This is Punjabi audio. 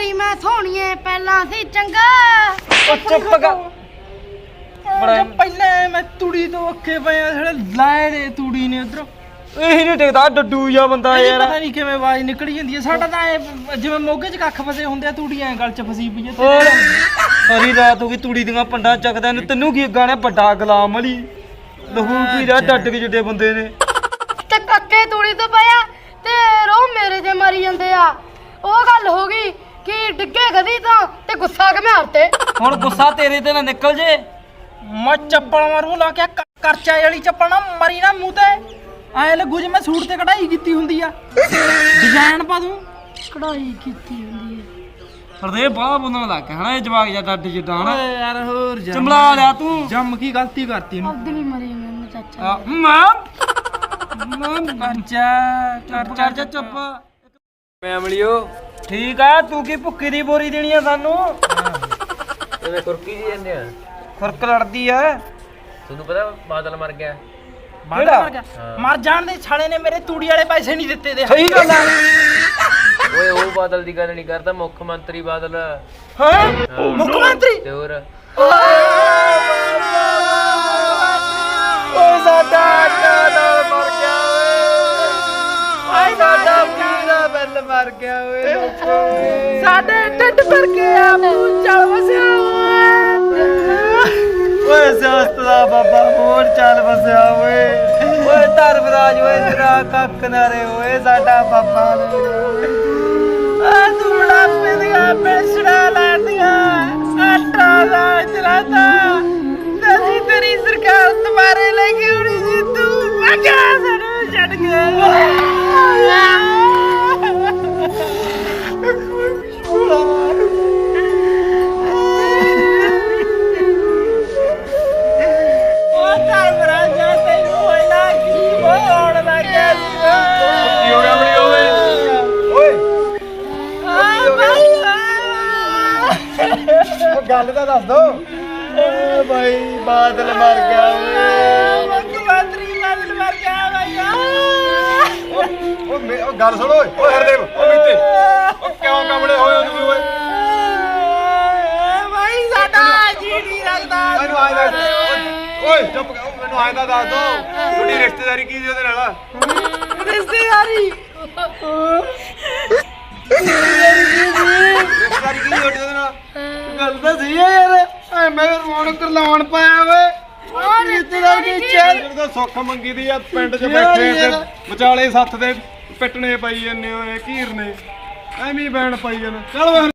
ਤੇਰੀ ਮੈਂ ਸੋਹਣੀਏ ਪਹਿਲਾਂ ਸੀ ਚੰਗਾ। ਉਹ ਚੁੱਪ ਕਰ। ਬੜਾ ਜੇ ਪਹਿਲਾਂ ਮੈਂ ਤੂੜੀ ਤੋਂ ਅੱਕੇ ਪਿਆ ਜਿਹੜੇ ਲਾਏ ਦੇ ਤੂੜੀ ਨੇ ਉਧਰੋਂ। ਇਹੀ ਨਹੀਂ ਟਿਕਦਾ ਡੱਡੂ ਜਿਹਾ ਬੰਦਾ ਇਹ ਯਾਰ। ਪਤਾ ਨਹੀਂ ਕਿਵੇਂ ਆਵਾਜ਼ ਨਿਕਲੀ ਜਾਂਦੀ ਹੈ ਸਾਡਾ ਤਾਂ ਐਂ ਜਿਵੇਂ ਮੋਗੇ 'ਚ ਕੱਖ ਫਸੇ ਹੁੰਦੇ ਆ ਤੂੜੀ ਐ ਗਲ 'ਚ ਫਸੀ ਪਈ ਹੈ ਹੋਰ। ਸਾਰੀ ਰਾਤ ਹੋ ਗਈ ਤੂੜੀ ਦੀਆਂ ਪੰਡਾਂ ਚੱਕਦਾ ਨੂੰ। ਤੈਨੂੰ ਕੀ ਗਾਣੇ ਵੱਡਾ ਗੁਲਾਮ ਅਲੀ? ਲਹੂ ਪੀ ਰਿਹਾ ਡੱਡ ਕੇ ਜਿੱਡੇ ਬੰਦੇ ਨੇ। ਤੇ ਕੱਕੇ ਤੂੜੀ ਤੋਂ ਪਿਆ ਤੇ ਰੋ ਮੇਰੇ ਤੇ ਮਾਰੀ ਜਾਂਦੇ ਆ। ਉਹ ਗੱਲ ਹੋ ਗਈ। ਕਿ ਡਿੱਗੇ ਗਦੀ ਤਾਂ ਤੇ ਗੁੱਸਾ ਘਮਾਰ ਤੇ ਹੁਣ ਗੁੱਸਾ ਤੇਰੇ ਤੇ ਨਾ ਨਿਕਲ ਜੇ। ਮੈਂ ਚੱਪਲ ਮਾਰੂ ਲਾ ਕੇ ਕ- ਕਰਚਾ ਵਾਲੀ ਚੱਪਲ ਨਾ ਮਰੀ ਨਾ ਮੂੰਹ ਤੇ। ਐ ਲੱਗੂ ਜਿਵੇਂ ਸੂਟ ਤੇ ਕਢਾਈ ਕੀਤੀ ਹੁੰਦੀ ਆ। ਡਿਜ਼ਾਈਨ ਪਾ ਦੂੰ। ਕਢਾਈ ਕੀਤੀ ਹੁੰਦੀ ਹੈ ਹਰਦੇ ਬਾਹ ਬੰਦਣ ਲੱਗ ਗਿਆ ਹਨਾ ਇਹ ਜਵਾਕ ਜਾਂ ਡੱਡ ਜਿੱਡਾ ਹਨਾ। ਓਏ ਯਾਰ ਹੋਰ ਜੰਮ- ਚੰਬਲਾ ਲਿਆ ਤੂੰ। ਜੰਮ ਕੀ ਗਲਤੀ ਕਰਤੀ ਇਹਨੂੰ? ਆਪਦੀ ਨਹੀਂ ਮਰੀ ਮੈਨੂੰ ਚਾਚਾ ਆ, ਮਾਂ। ਮਾਂ ਕਰਚਾ ਕਰਚਾ ਚੁੱਪ। ਫੈਮਲੀਓ ਠੀਕ ਆ ਤੂੰ ਕੀ ਭੁੱਕੀ ਦੀ ਬੋਰੀ ਦੇਣੀ ਆ ਸਾਨੂੰ? ਕਿਵੇਂ ਕੁਰਕੀ ਜੀ ਜਾਂਦੇ ਆ। ਖੁਰਕ ਲੜਦੀ ਆ। ਤੁਹਾਨੂੰ ਪਤਾ ਬਾਦਲ ਮਰ ਗਿਆ? ਮਰ ਗਿਆ। ਮਰ ਜਾਣ ਦੇ ਛਾਲੇ ਨੇ ਮੇਰੇ ਤੂੜੀ ਵਾਲੇ ਪੈਸੇ ਨਹੀਂ ਦਿੱਤੇ ਦੇ। ਸਹੀ ਗੱਲ ਆ। ਓਏ ਉਹ ਬਾਦਲ ਦੀ ਗੱਲ ਨਹੀਂ ਕਰਦਾ ਮੁੱਖ ਮੰਤਰੀ ਬਾਦਲ। ਹਾਂ। ਮੁੱਖ ਮੰਤਰੀ? ਤੇ ਹੋਰ? ਓਏ! ਮਰ ਗਿਆ ਓਏ ਸਾਡੇ ਢਿੱਡ ਭਰ ਕੇ ਆ ਮੂੰਹ ਚਲ ਵਸਿਆ ਓਏ ਸਿਆਸਤ ਦਾ ਬਾਬਾ ਮੋੜ ਚੱਲ ਵਸਿਆ ਓਏ। ਓਏ ਧਰਮਰਾਜ ਓਏ ਤੇਰਾ ਕੱਖ ਨਾ ਰੇ ਓਏ ਸਾਡਾ ਬਾਬਾ ਆ ਗੱਲ ਤਾਂ ਦੱਸ ਦੋ। ਓਏ ਭਾਈ ਬਾਦਲ ਮਰ ਗਿਆ ਓਏ। ਮੁੱਖ ਮੰਤਰੀ ਬਾਦਲ ਮਰ ਗਿਆ ਭਈਆ ਉਹ ਮੇ- ਉਹ ਗੱਲ ਸੁਣੋ ਓਏ। ਓਏ ਹਰਦੇਵ ਉਹ ਮੀਤੇ। ਉਹ ਕਿਉਂ ਕਮਲੇ ਹੋਏ ਹੋ ਤੁਸੀਂ ਓਏ? ਭਾਈ ਸਾਡਾ ਜੀ ਨਹੀਂ ਰੱਖਦਾ ਮੈਨੂੰ ਆਏ ਦਾ ਓਏ ਚੁੱਪ ਕਰ। ਮੈਨੂੰ ਆਏ ਦਾ ਦੱਸ ਦੋ। ਤੁਹਾਡੀ ਰਿਸ਼ਤੇਦਾਰੀ ਕੀ ਸੀ ਉਹਦੇ ਨਾਲ? ਰਿਸ਼ਤੇਦਾਰੀ। ਰਿਸ਼ਤੇਦਾਰੀ ਮੈਂ ਰੌਣਕ ਲਾਉਣ ਪਾਇਆ ਓਏ। ਉਹ ਰਿਸ਼ਤੇਦਾਰੀ ਚੱਲ ਜਦੋਂ ਤਾਂ ਸੁੱਖ ਮੰਗੀ ਦੀ ਆ ਪਿੰਡ 'ਚ ਬੈਠੇ ਤੇ ਵਿਚਾਲੇ ਸੱਥ ਦੇ ਪਿੱਟਣੇ ਪਈ ਜੰਨੇ ਓਏ ਘੀਰ ਨੇ ਐਵੇਂ ਬੈਣ ਪਾਈ ਜਾਂਦੇ। ਚਲ ਓਏ।